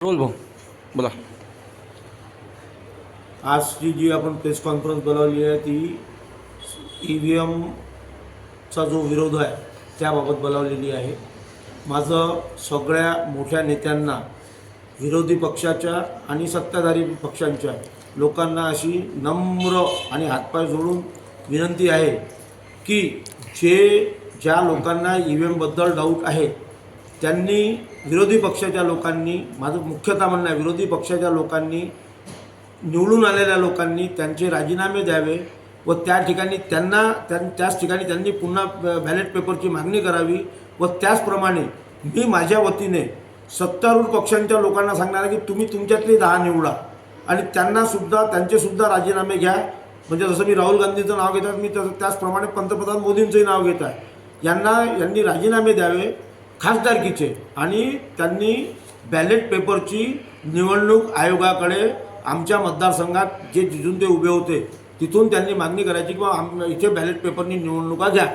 Role भाऊ बोला. आजची जी आपण प्रेस कॉन्फरन्स बोलावली आहे ती ई व्ही एमचा जो विरोध आहे त्याबाबत बोलावलेली आहे. माझं सगळ्या मोठ्या नेत्यांना विरोधी पक्षाच्या आणि सत्ताधारी पक्षांच्या लोकांना अशी नम्र आणि हातपाय जोडून विनंती आहे की जे ज्या लोकांना ई व्ही एमबद्दल डाऊट आहे त्यांनी विरोधी पक्षाच्या लोकांनी माझं मुख्यतः म्हणणं आहे विरोधी पक्षाच्या लोकांनी निवडून आलेल्या लोकांनी त्यांचे राजीनामे द्यावे व त्या ठिकाणी त्यांना त्यां त्याच ठिकाणी त्यांनी पुन्हा बॅलेट पेपरची मागणी करावी व त्याचप्रमाणे मी माझ्या वतीने सत्तारूढ पक्षांच्या लोकांना सांगणार आहे की तुम्ही तुमच्यातले दहा निवडा आणि त्यांनासुद्धा त्यांचेसुद्धा राजीनामे घ्या. म्हणजे जसं मी राहुल गांधीचं नाव घेतात मी तसं त्याचप्रमाणे पंतप्रधान मोदींचंही नाव घेत आहे यांना यांनी राजीनामे द्यावे. खासदारकीचे आणि त्यांनी बॅलेट पेपरची निवडणूक आयोगाकडे आमच्या मतदारसंघात जे जिजून ते उभे होते तिथून त्यांनी मागणी करायची की बा आम इथे बॅलेट पेपरनी निवडणुका घ्या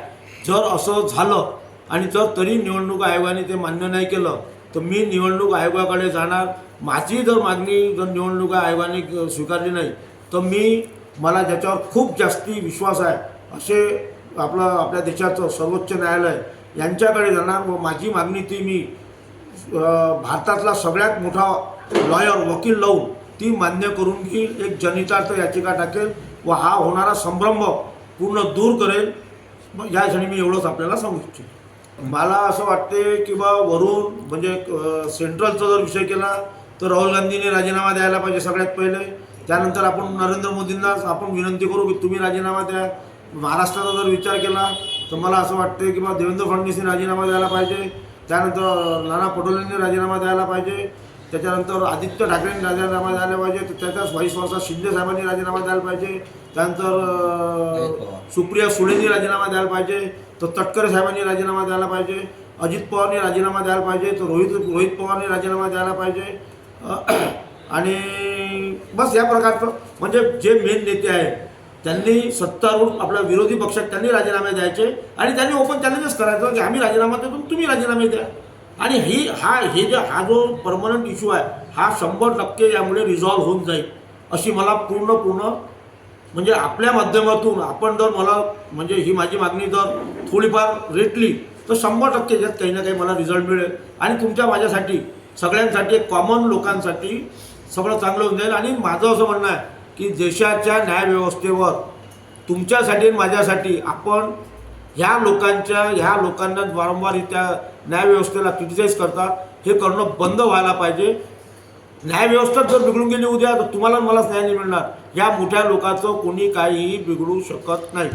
जर असं झालं आणि जर तरी निवडणूक आयोगाने ते मान्य नाही केलं तर मी निवडणूक आयोगाकडे जाणार. माझी जर मागणी जर निवडणूक आयोगाने स्वीकारली नाही तर मी मला ज्याच्यावर खूप जास्ती विश्वास आहे. असे आपलं आपल्या देशाचं सर्वोच्च न्यायालय यांच्याकडे जाणार. व माझी मागणी ती मी भारतातला सगळ्यात मोठा लॉयर वकील लावून ती मान्य करून की एक जनितार्थ याचिका टाकेल व हा होणारा संभ्रम पूर्ण दूर करेल. मग या क्षणी मी एवढंच आपल्याला सांगू इच्छितो. मला असं वाटते की बा वरून म्हणजे सेंट्रलचा जर विषय केला तर राहुल गांधींनी राजीनामा द्यायला पाहिजे सगळ्यात पहिले. त्यानंतर आपण नरेंद्र मोदींना आपण विनंती करू की तुम्ही राजीनामा द्या. महाराष्ट्राचा जर विचार केला तर मला असं वाटतं की बा देवेंद्र फडणवीसने राजीनामा द्यायला पाहिजे? त्यानंतर नाना पटोलेंनी राजीनामा द्यायला पाहिजे? त्याच्यानंतर आदित्य ठाकरेंनी राजीनामा द्यायला पाहिजे? तर त्याच्याच व्हाईस वर्षा शिंदे साहेबांनी राजीनामा द्यायला पाहिजे? त्यानंतर सुप्रिया सुळेंनी राजीनामा द्यायला पाहिजे? तर तटकरे साहेबांनी राजीनामा द्यायला पाहिजे? अजित पवारनी राजीनामा द्यायला पाहिजे? तर रोहित रोहित पवारनी राजीनामा द्यायला पाहिजे? आणि बस या प्रकारचं म्हणजे जे मेन नेते आहेत त्यांनी सत्तारूढ आपल्या विरोधी पक्षात त्यांनी राजीनामे द्यायचे आणि त्यांनी ओपन चॅलेंजच करायचं की आम्ही राजीनामा देतो तुम्ही राजीनामे द्या. आणि ही हा हे जे हा जो परमनंट इश्यू आहे हा शंभर टक्के यामुळे रिझॉल्व्ह होऊन जाईल अशी मला पूर्ण पूर्ण म्हणजे आपल्या माध्यमातून आपण जर मला म्हणजे ही माझी मागणी जर थोडीफार रेटली तर शंभर टक्के यात काही ना काही मला रिझल्ट मिळेल. आणि तुमच्या माझ्यासाठी सगळ्यांसाठी कॉमन लोकांसाठी सगळं चांगलं होऊन जाईल. आणि माझं असं म्हणणं आहे की देशाच्या न्यायव्यवस्थेवर तुमच्यासाठी आणि माझ्यासाठी आपण ह्या लोकांच्या ह्या लोकांना वारंवार त्या न्यायव्यवस्थेला क्रिटिसाईज करतात हे करणं बंद व्हायला पाहिजे. न्यायव्यवस्था जर बिघडून गेली उद्या तर तुम्हाला मलाच न्याय नाही मिळणार. या मोठ्या लोकांचं कोणी काहीही बिघडू शकत नाही.